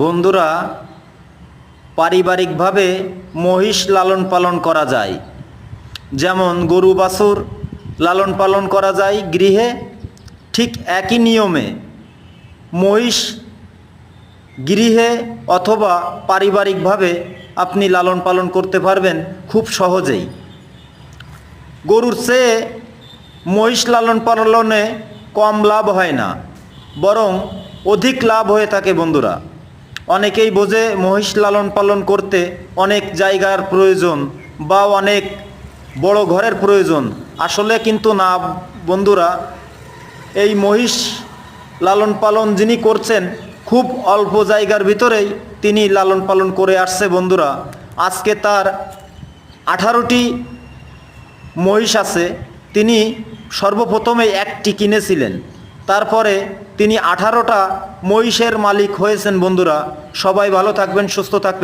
বন্ধুরা, পারিবারিকভাবে মহিষ লালন পালন করা যায়। যেমন গরু বাছুর লালন পালন করা যায় গৃহে, ঠিক একই নিয়মে মহিষ গৃহে অথবা পারিবারিকভাবে আপনি লালন পালন করতে পারবেন খুব সহজেই। গরুর চেয়ে মহিষ লালন পালনে কম লাভ হয় না, বরং অধিক লাভ হয়ে থাকে বন্ধুরা। অনেকেই বোঝে মহিষ লালন পালন করতে অনেক জায়গার প্রয়োজন বা অনেক বড় ঘরের প্রয়োজন। আসলে কিন্তু না, বন্ধুরা, এই মহিষ লালন পালন যিনি করছেন, খুব অল্প জায়গার ভিতরেই তিনি লালন পালন করে আসছে, বন্ধুরা। আজকে তার আঠারোটি মহিষ আছে। তিনি সর্বপ্রথমে একটি কিনেছিলেন। তারপরে তিনি আঠারোটা মহিষের মালিক হয়েছেন বন্ধুরা। সবাই ভালো থাকবেন সুস্থ থাকবেন।